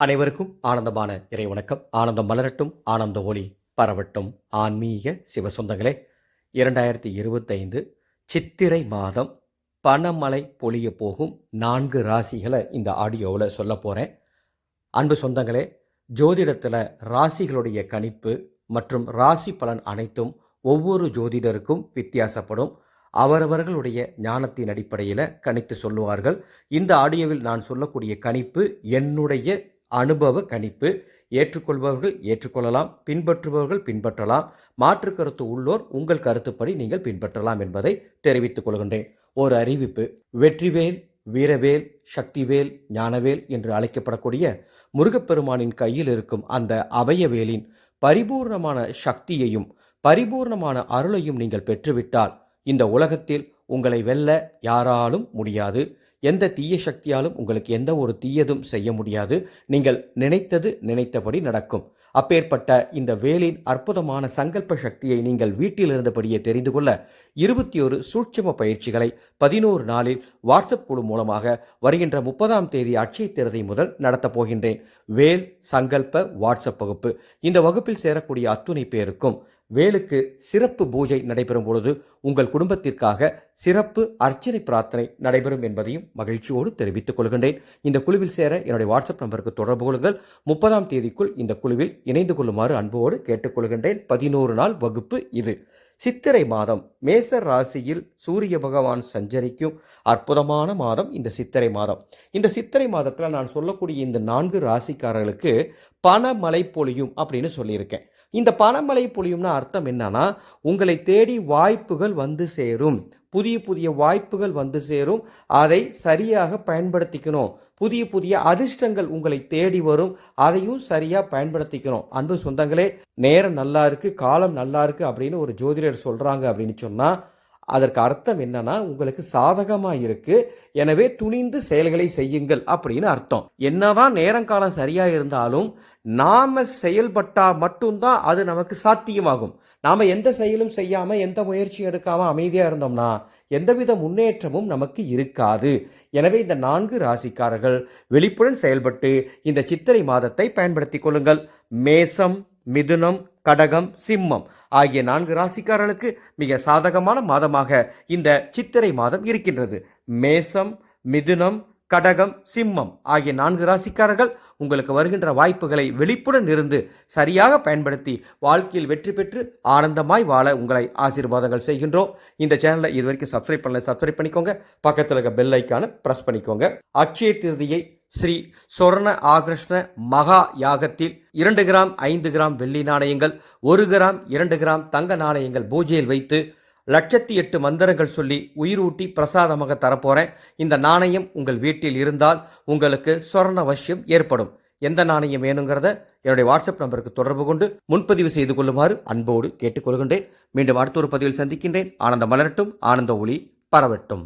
அனைவருக்கும் ஆனந்தமான இறை வணக்கம் ஆனந்தம் மலரட்டும் ஆனந்த ஒளி பரவட்டும். ஆன்மீக சிவசொந்தங்களே இரண்டாயிரத்தி இருபத்தைந்து சித்திரை மாதம் பணமலை பொழிய போகும் நான்கு ராசிகளை இந்த ஆடியோவில் சொல்ல போகிறேன் அன்பு சொந்தங்களே ஜோதிடத்தில் ராசிகளுடைய கணிப்பு மற்றும் ராசி பலன் அனைத்தும் ஒவ்வொரு ஜோதிடருக்கும் வித்தியாசப்படும். அவரவர்களுடைய ஞானத்தின் அடிப்படையில் கணித்து சொல்லுவார்கள். இந்த ஆடியோவில் நான் சொல்லக்கூடிய கணிப்பு என்னுடைய அனுபவ கணிப்பு ஏற்றுக்கொள்பவர்கள் ஏற்றுக்கொள்ளலாம் பின்பற்றுபவர்கள் பின்பற்றலாம் மாற்று கருத்து உள்ளோர் உங்கள் கருத்துப்படி நீங்கள் பின்பற்றலாம் என்பதை தெரிவித்துக் கொள்கின்றேன். ஒரு அறிவிப்பு வெற்றிவேல் வீரவேல் சக்திவேல் ஞானவேல் என்று அழைக்கப்படக்கூடிய முருகப்பெருமானின் கையில் இருக்கும் அந்த அபயவேலின் பரிபூர்ணமான சக்தியையும் பரிபூர்ணமான அருளையும் நீங்கள் பெற்றுவிட்டால் இந்த உலகத்தில் உங்களை வெல்ல யாராலும் முடியாது. எந்த தீய சக்தியாலும் உங்களுக்கு எந்த ஒரு தீயதும் செய்ய முடியாது. நீங்கள் நினைத்தது நினைத்தபடி நடக்கும். அப்பேற்பட்ட இந்த வேலின் அற்புதமான சங்கல்ப சக்தியை நீங்கள் வீட்டில் இருந்தபடியே தெரிந்து கொள்ள இருபத்தி ஒரு சூட்சும பயிற்சிகளை பதினோரு நாளில் வாட்ஸ்அப் குழு மூலமாக வருகின்ற முப்பதாம் தேதி அட்சய திருதை முதல் நடத்தப் போகின்றேன். வேல் சங்கல்ப வாட்ஸ்அப் வகுப்பு. இந்த வகுப்பில் சேரக்கூடிய அத்துணை பேருக்கும் வேலுக்கு சிறப்பு பூஜை நடைபெறும் பொழுது உங்கள் குடும்பத்திற்காக சிறப்பு அர்ச்சனை பிரார்த்தனை நடைபெறும் என்பதையும் மகிழ்ச்சியோடு தெரிவித்துக் கொள்கின்றேன். இந்த குழுவில் சேர என்னுடைய வாட்ஸ்அப் நம்பருக்கு தொடர்பு கொள்ளுங்கள். முப்பதாம் தேதிக்குள் இந்த குழுவில் இணைந்து கொள்ளுமாறு அன்போடு கேட்டுக்கொள்கின்றேன் பதினோரு நாள் வகுப்பு இது. சித்திரை மாதம் மேச ராசியில் சூரிய பகவான் சஞ்சரிக்கும் அற்புதமான மாதம் இந்த சித்திரை மாதம். இந்த சித்திரை மாதத்தில் நான் சொல்லக்கூடிய இந்த நான்கு ராசிக்காரர்களுக்கு பணமழை பொழியும் அப்படின்னு சொல்லியிருக்கேன். இந்த பணமழை பொழியும்னா அர்த்தம் என்னன்னா உங்களை தேடி வாய்ப்புகள் வந்து சேரும். புதிய புதிய வாய்ப்புகள் வந்து சேரும். அதை சரியாக பயன்படுத்திக்கணும். புதிய புதிய அதிர்ஷ்டங்கள் உங்களை தேடி வரும். அதையும் சரியாக பயன்படுத்திக்கணும். அன்பு சொந்தங்களே நேரம் நல்லா இருக்கு காலம் நல்லா இருக்கு அப்படின்னு ஒரு ஜோதிடர் சொல்றாங்க அப்படின்னு சொன்னா அதற்கு அர்த்தம் என்னன்னா உங்களுக்கு சாதகமாக இருக்கு எனவே துணிந்து செயல்களை செய்யுங்கள் அப்படின்னு அர்த்தம். என்னதான் நேரங்காலம் சரியாக இருந்தாலும் நாம செயல்பட்டா மட்டும்தான் அது நமக்கு சாத்தியமாகும். நாம எந்த செயலும் செய்யாம எந்த முயற்சியும் எடுக்காம அமைதியா இருந்தோம்னா எந்தவித முன்னேற்றமும் நமக்கு இருக்காது. எனவே இந்த நான்கு ராசிக்காரர்கள் வெளிப்புடன் செயல்பட்டு இந்த சித்திரை மாதத்தை பயன்படுத்திக் கொள்ளுங்கள். மேசம் மிதுனம் கடகம் சிம்மம் ஆகிய நான்கு ராசிக்காரர்களுக்கு மிக சாதகமான மாதமாக இந்த சித்திரை மாதம் இருக்கின்றது. மேசம் மிதுனம் கடகம் சிம்மம் ஆகிய நான்கு ராசிக்காரர்கள் உங்களுக்கு வருகின்ற வாய்ப்புகளை வெளிப்புடன் இருந்து சரியாக பயன்படுத்தி வாழ்க்கையில் வெற்றி பெற்று ஆனந்தமாய் வாழ உங்களை ஆசீர்வாதங்கள் செய்கின்றோம். இந்த சேனலை இது வரைக்கும் சப்ஸ்கிரைப் பண்ணல சப்ஸ்கிரைப் பண்ணிக்கோங்க. பக்கத்தில் இருக்க பெல் ஐக்கான ப்ரெஸ் பண்ணிக்கோங்க. அட்சய திருதியை ஸ்ரீ சொர்ண ஆகிருஷ்ண மகா யாகத்தில் இரண்டு கிராம் ஐந்து கிராம் வெள்ளி நாணயங்கள் ஒரு கிராம் இரண்டு கிராம் தங்க நாணயங்கள் பூஜையில் வைத்து லட்சத்தி எட்டு மந்திரங்கள் சொல்லி உயிரூட்டி பிரசாதமாக தரப்போகிறேன் இந்த நாணயம் உங்கள் வீட்டில் இருந்தால் உங்களுக்கு சொர்ண வசியம் ஏற்படும். எந்த நாணயம் வேணுங்கிறத என்னுடைய வாட்ஸ்அப் நம்பருக்கு தொடர்பு கொண்டு முன்பதிவு செய்து கொள்ளுமாறு அன்போடு கேட்டுக்கொள்கின்றேன். மீண்டும் அடுத்த ஒரு பதிவில் சந்திக்கின்றேன். ஆனந்த மலரட்டும் ஆனந்த ஒளி பரவட்டும்.